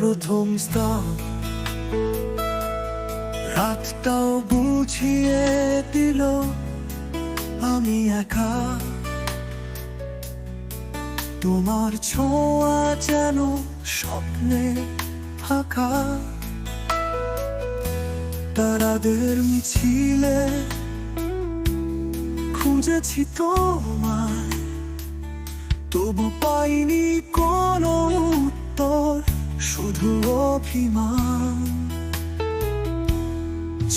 প্রথম স্তর রাতটাও বুঝিয়ে দিল, আমি একা। তোমার ছোঁয়া যেন স্বপ্নে ফাঁকা তারাদের মিছিলে খুঁজেছি তোমায়। তবু পাইনি কোনো অভিমান।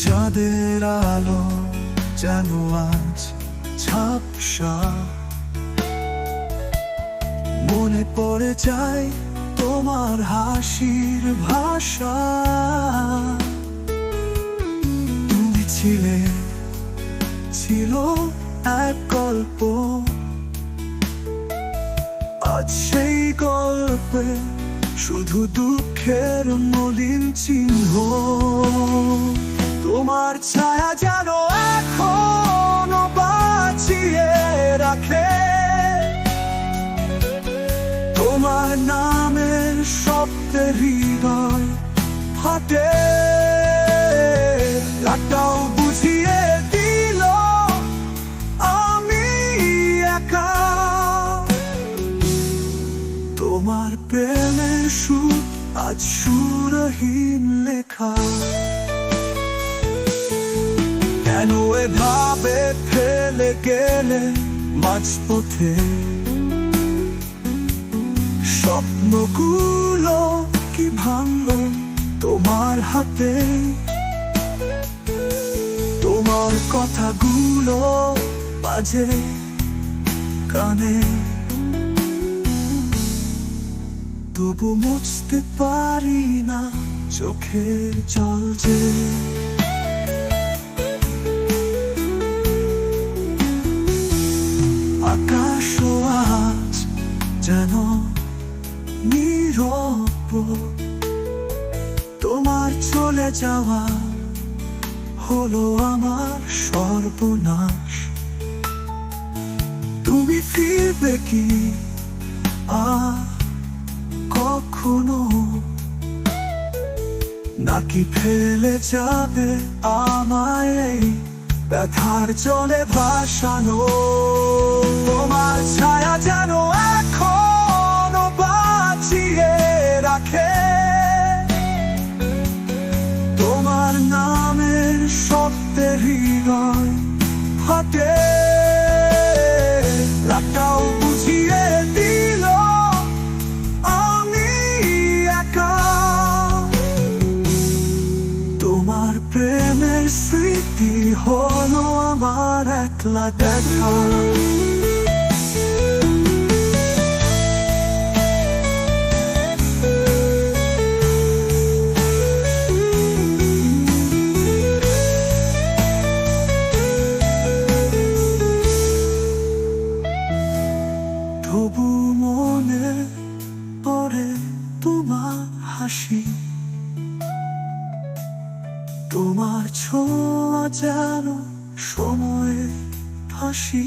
চাঁদের আলো যেন আজ ঝাপসা। মনে পড়ে যায় তোমার হাসির ভাষা। তুমি ছিলে, ছিল এক গল্প। আজ সেই গল্পে শুধু দুঃখের মলিন চিহ্ন। তোমার ছায়া যেন এখনও বাঁচিয়ে রাখে। তোমার নামের শব্দে হৃদয় হাতে তোমার প্রেমের সুর আজ সুরহীন লেখা। কেন এভাবে ফেলে গেলে মাঝপথে? স্বপ্নগুলো কি ভাঙল তোমার হাতে? তোমার কথাগুলো বাজে কানে। তবু মুছতে পারি না, চোখের জল যে। আকাশ আজ যেন নীরব। তোমার চলে যাওয়া হলো আমার সর্বনাশ। তুমি ফিরবে কি আর কখনো নাকি ফেলে যাবে আমায় ব্যথার চলে ভাসানো। তোমার ছায়া যেন স্মৃতি হলো আমার একলা দেখা মনে পড়ে তোমার হাসি তোমার ছোঁয়া যেন সময়ে ফাঁসি।